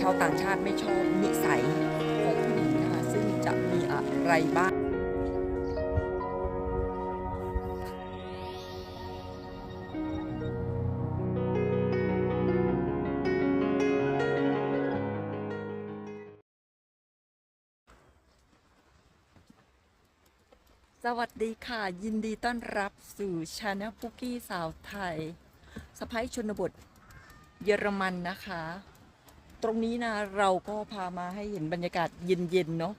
ชาวต่างชาติไม่ชอบนิสัยของผู้หญิงนะคะซึ่งจะมีอะไรบ้างสวัสดีค่ะ ยินดีต้อนรับสู่ชาแนลปุกกี้สาวไทยสะพ้ายชนบทเยอรมันนะคะ ตรงนี้นะเราก็พามาให้เห็นบรรยากาศเย็นๆเนาะ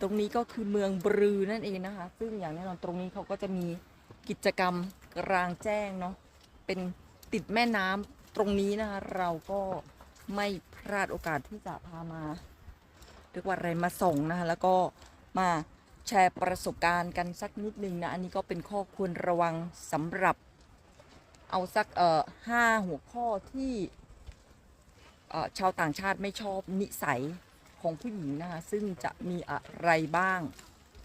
ตรงนี้ก็คือเมืองบรือนั่นเองนะคะ ซึ่งอย่างแน่นอนตรงนี้เขาก็จะมีกิจกรรมกลางแจ้งเนาะเป็นติดแม่น้ำตรงนี้นะคะเราก็ไม่พลาดโอกาสที่จะพามาเรียกว่าอะไรมาส่งนะคะแล้วก็มาแชร์ประสบการณ์กันสักนิดนึงนะ อันนี้ก็เป็นข้อควรระวังสำหรับ เอาสักเอ่อห้าหัวข้อที่ ชาวต่างชาติไม่ชอบนิสัยของผู้หญิงนะคะ ซึ่งจะมีอะไรบ้าง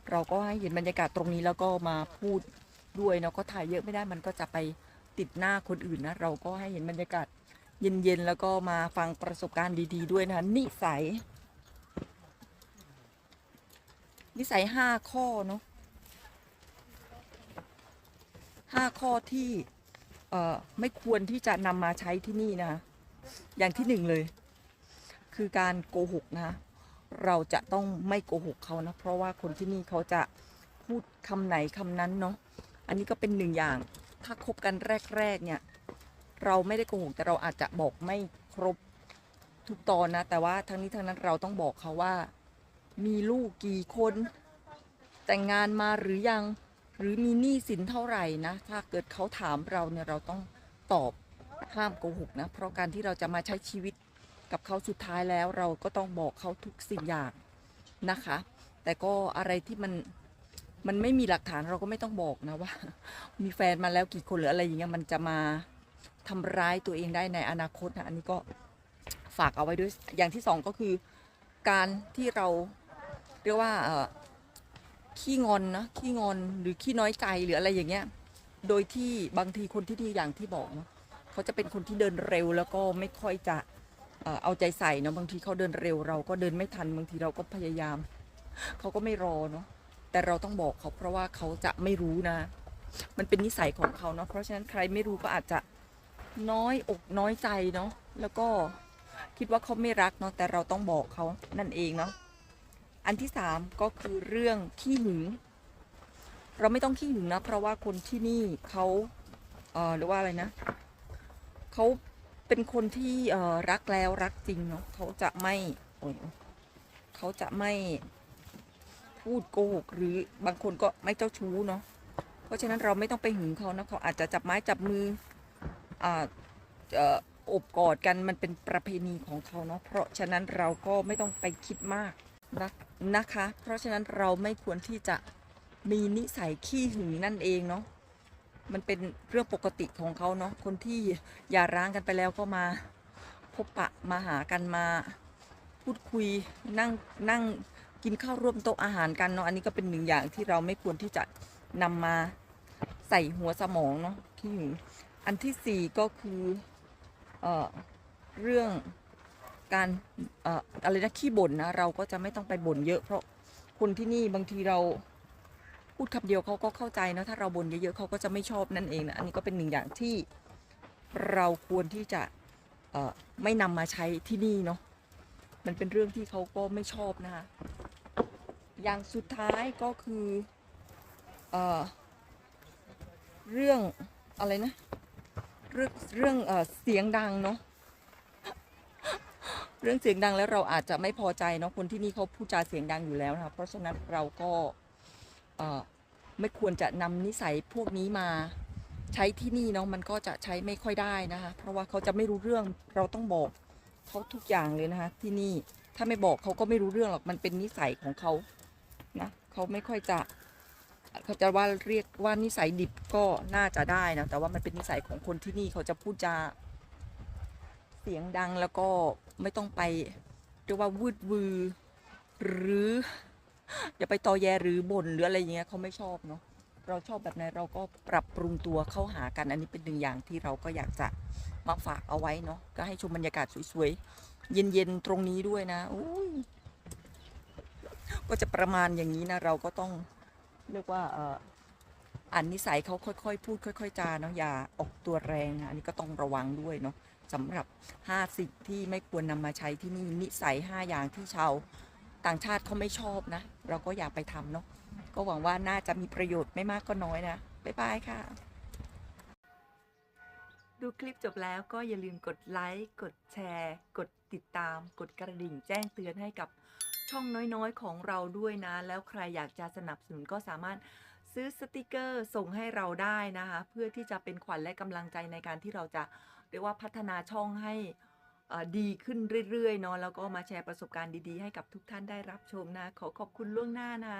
เราก็ให้เห็นบรรยากาศตรงนี้แล้วก็มาพูดด้วยเนาะก็ถ่ายเยอะไม่ได้มันก็จะไปติดหน้าคนอื่นนะ เราก็ให้เห็นบรรยากาศเย็นๆ แล้วก็มาฟังประสบการณ์ดีๆ ด้วยนะคะนิสัย นิสัยห้าข้อเนาะห้าข้อที่ไม่ควรที่จะนำมาใช้ที่นี่นะคะ อย่างที่หนึ่งเลย คือการโกหกนะ เราจะต้องไม่โกหกเขานะ เพราะว่าคนที่นี่เขาจะพูดคำไหนคำนั้นเนาะอันนี้ก็เป็นหนึ่งอย่าง ถ้าคบกันแรก ๆ เนี่ย เราไม่ได้โกหกแต่เราอาจจะบอกไม่ครบทุกตอนนะ แต่ว่าทั้งนี้ทั้งนั้นเราต้องบอกเขาว่า มีลูกกี่คน แต่งงานมาหรือยังหรือมีหนี้สินเท่าไหร่นะ ถ้าเกิดเขาถามเราเนี่ยเราต้องตอบ ห้ามโกหกนะ เพราะการที่เราจะมาใช้ชีวิตกับเขาสุดท้ายแล้วเราก็ต้องบอกเขาทุกสิ่งอย่างนะคะ แต่ก็อะไรที่มันมันไม่มีหลักฐานเราก็ไม่ต้องบอกนะว่า มีแฟนมาแล้วกี่คนหรืออะไรอย่างเงี้ยมันจะมาทำร้ายตัวเองได้ในอนาคตนะอันนี้ก็ฝากเอาไว้ด้วยอย่างที่สองก็คือ การที่เราเรียกว่าขี้งอนนะขี้งอนหรือขี้น้อยใจหรืออะไรอย่างเงี้ย โดยที่บางทีคนที่ที่อย่างที่บอกเนาะ เขาจะเป็นคนที่เดินเร็วแล้วก็ไม่ค่อยจะเอาใจใส่เนาะบางทีเขาเดินเร็ว เราก็เดินไม่ทันบางทีเราก็พยายาม เขาก็ไม่รอเนาะแต่เราต้องบอกเขาเพราะว่าเขาจะไม่รู้นะ มันเป็นนิสัยของเขาเนาะเพราะฉะนั้นใครไม่รู้ก็อาจจะน้อยอกน้อยใจเนาะแล้วก็คิดว่าเขาไม่รักเนาะแต่เราต้องบอกเขานั่นเองเนาะอันที่สามก็คือเรื่องขี้หึง เราไม่ต้องขี้หึงนะเพราะว่าคนที่นี่เขาเอ่อหรือว่าอะไรนะ เขาเป็นคนที่เออรักแล้วรักจริงเนาะเขาจะไม่เขาจะไม่พูดโกหกหรือบางคนก็ไม่เจ้าชู้เนาะเพราะฉะนั้นเราไม่ต้องไปหึงเขานะเขาอาจจะจับไม้จับมืออ่าเอ่อโอบกอดกันมันเป็นประเพณีของเขาเนาะเพราะฉะนั้นเราก็ไม่ต้องไปคิดมากนะนะคะ เพราะฉะนั้นเราไม่ควรที่จะมีนิสัยขี้หึงนั่นเองเนาะ มันเป็นเรื่องปกติของเขาเนาะคนที่หย่าร้างกันไปแล้วก็มาพบปะมาหากันมาพูดคุยนั่งนั่งกินข้าวร่วมโต๊ะอาหารกันเนาะอันนี้ก็เป็นหนึ่งอย่างที่เราไม่ควรที่จะนำมาใส่หัวสมองเนาะขี้หึงอันที่สี่ก็คือเอ่อเรื่องการเอ่ออะไรนะขี้บ่นนะเราก็จะไม่ต้องไปบ่นเยอะเพราะคนที่นี่บางทีเรา พูดคำเดียวเขาก็เข้าใจนะถ้าเราบ่นเยอะๆเขาก็จะไม่ชอบนั่นเองนะอันนี้ก็เป็นหนึ่งอย่างที่เราควรที่จะไม่นำมาใช้ที่นี่เนาะมันเป็นเรื่องที่เขาก็ไม่ชอบนะคะอย่างสุดท้ายก็คือเอเรื่องอะไรนะ เรื่องเรื่องเอเสียงดังเนาะเรื่องเสียงดังแล้วเราอาจจะไม่พอใจเนาะคนที่นี่เขาพูดจาเสียงดังอยู่แล้วนะคะเพราะฉะนั้นเราก็ ไม่ควรจะนำนิสัยพวกนี้มาใช้ที่นี่เนาะมันก็จะใช้ไม่ค่อยได้นะคะ เพราะว่าเขาจะไม่รู้เรื่องเราต้องบอกเขาทุกอย่างเลยนะคะ ที่นี่ถ้าไม่บอกเขาก็ไม่รู้เรื่องหรอกมันเป็นนิสัยของเขานะเขาไม่ค่อยจะเขาจะว่าเรียกว่านิสัยดิบก็น่าจะได้นะแต่ว่ามันเป็นนิสัยของคนที่นี่เขาจะพูดจาเสียงดังแล้วก็ไม่ต้องไปเรียกว่าวืดวือหรือ อย่าไปตอแยหรือบ่นหรืออะไรอย่างเงี้ยเขาไม่ชอบเนาะเราชอบแบบไหนเราก็ปรับปรุงตัวเข้าหากันอันนี้เป็นหนึ่งอย่างที่เราก็อยากจะมาฝากเอาไว้เนาะก็ให้ชมบรรยากาศสวยๆ เย็นๆ ตรงนี้ด้วยนะอุ้ยก็จะประมาณอย่างนี้นะเราก็ต้องเรียกว่าเอ่ออ่านนิสัยเขาค่อยๆ พูดค่อย ๆ จาเนาะอย่าออกตัวแรงนะอันนี้ก็ต้องระวังด้วยเนาะสำหรับ 5 สิ่งที่ไม่ควรนำมาใช้ที่นี่นิสัย 5 อย่างที่ชาว ต่างชาติเขาไม่ชอบนะ เราก็อย่าไปทำเนาะก็หวังว่าน่าจะมีประโยชน์ไม่มากก็น้อยนะ บ๊ายบายค่ะ ดูคลิปจบแล้วก็อย่าลืมกดไลค์กดแชร์ กดติดตาม กดกระดิ่งแจ้งเตือนให้กับช่องน้อยๆของเราด้วยนะ แล้วใครอยากจะสนับสนุนก็สามารถซื้อสติกเกอร์ส่งให้เราได้นะคะ เพื่อที่จะเป็นขวัญและกำลังใจในการที่เราจะเรียกว่าพัฒนาช่องให้ ดีขึ้นเรื่อยๆเนาะแล้วก็มาแชร์ประสบการณ์ดีๆ ให้กับทุกท่านได้รับชมนะ ขอขอบคุณล่วงหน้านะ